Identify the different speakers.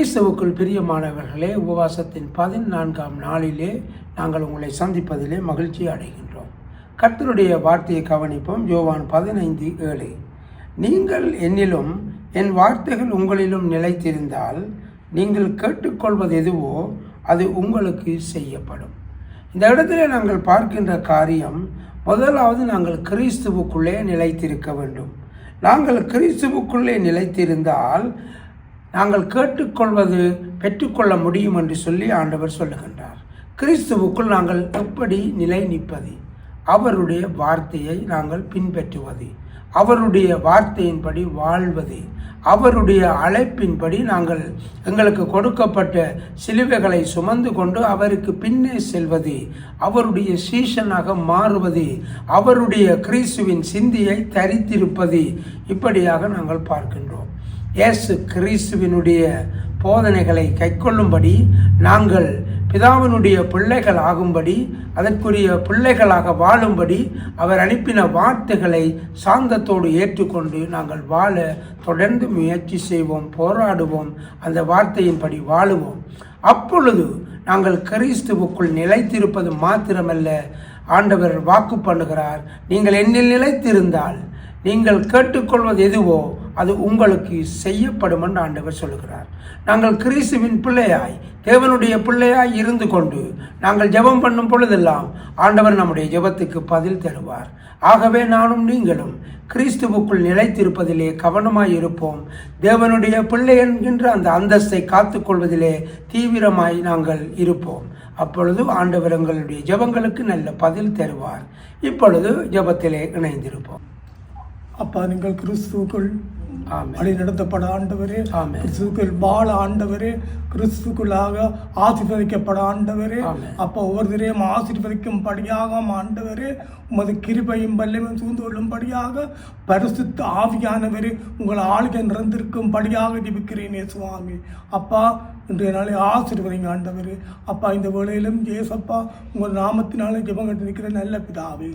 Speaker 1: கிறிஸ்துவுக்குள் பிரியமானவர்களே உபவாசத்தின் பதினான்காம் நாளிலே நாங்கள் உங்களை சந்திப்பதிலே மகிழ்ச்சி அடைகின்றோம். கர்த்தருடைய வார்த்தையை கவனிப்போம் யோவான் பதினைந்து ஏழு. நீங்கள் என்னிலும் என் வார்த்தைகள் உங்களிலும் நிலைத்திருந்தால் நீங்கள் கேட்டுக்கொள்வது எதுவோ அது உங்களுக்கு செய்யப்படும். இந்த இடத்துல நாங்கள் பார்க்கின்ற காரியம் முதலாவது நாங்கள் கிறிஸ்துவுக்குள்ளே நிலைத்திருக்க வேண்டும். நாங்கள் கிறிஸ்துவுக்குள்ளே நிலைத்திருந்தால் நாங்கள் கேட்டுக்கொள்வது பெற்றுக்கொள்ள முடியும் என்று சொல்லி ஆண்டவர் சொல்லுகின்றார். கிறிஸ்துவுக்குள் நாங்கள் எப்படி நிலை நிற்பது? அவருடைய வார்த்தையை நாங்கள் பின்பற்றுவது. அவருடைய வார்த்தையின்படி வாழ்வது. அவருடைய அழைப்பின்படி நாங்கள் எங்களுக்கு கொடுக்கப்பட்ட சிலுவைகளை சுமந்து கொண்டு அவருக்கு பின்னே செல்வது. அவருடைய சீசனாக மாறுவது. அவருடைய கிறிஸ்துவின் சிந்தியை தரித்திருப்பது. இப்படியாக நாங்கள் பார்க்கின்றோம். இயேசு கிறிஸ்துவினுடைய போதனைகளை கைக்கொள்ளும்படி நாங்கள் பிதாவினுடைய பிள்ளைகள் ஆகும்படி அதற்குரிய பிள்ளைகளாக வாழும்படி அவர் அனுப்பின வார்த்தைகளை சாந்தத்தோடு ஏற்றுக்கொண்டு நாங்கள் வாழ தொடர்ந்து முயற்சி செய்வோம் போராடுவோம் அந்த வார்த்தையின்படி வாழுவோம். அப்பொழுது நாங்கள் கிறிஸ்துவுக்குள் நிலைத்திருப்பது மாத்திரமல்ல. ஆண்டவர் வாக்கு பண்ணுகிறார் நீங்கள் என்னில் நிலைத்திருந்தால் நீங்கள் கேட்டுக்கொள்வது எதுவோ அது உங்களுக்கு செய்யப்படும் என்று ஆண்டவர் சொல்லுகிறார். நாங்கள் கிறிஸ்துவின் பிள்ளையாய் தேவனுடைய பிள்ளையாய் இருந்து கொண்டு நாங்கள் ஜெபம் பண்ணும் பொழுதெல்லாம் ஆண்டவர் நம்முடைய ஜெபத்துக்கு பதில் தருவார். ஆகவே நானும் நீங்களும் கிறிஸ்துவுக்குள் நிலைத்திருப்பதிலே கவனமாய் இருப்போம். தேவனுடைய பிள்ளை என்கின்ற அந்த அந்தஸ்தை காத்துக்கொள்வதிலே தீவிரமாய் நாங்கள் இருப்போம். அப்பொழுது ஆண்டவர் எங்களுடைய ஜெபங்களுக்கு நல்ல பதில் தருவார். இப்பொழுது ஜெபத்திலே இணைந்திருப்போம்.
Speaker 2: அப்பா நீங்கள் கிறிஸ்துவுக்குள் வழி நடத்தப்பட ஆண்டவரே
Speaker 1: ஆமென்.
Speaker 2: கிறிஸ்துவுக்குள் வாழ ஆண்டவரே கிறிஸ்துக்குள்ளாக ஆசீர்வதிக்கப்பட ஆண்டவரே. அப்பா ஒவ்வொருத்தரையும் ஆசீர்வதிக்கும் படியாக ஆண்டவரே உமது கிருபையும் வல்லமையும் சூழ்ந்து கொள்ளும்படியாக பரிசுத்த ஆவியானவரே உங்கள் ஆளுகை நிறைந்திருக்கும் படியாக ஜெபிக்கிறேனே சுவாமி அப்பா இன்றைய நாளை ஆசீர்வதிங்க ஆண்டவரே. அப்பா இந்த வேளையிலும் ஏசப்பா உங்கள் நாமத்தினாலே ஜெபம் கட்டிருக்கிற நல்ல பிதாவே.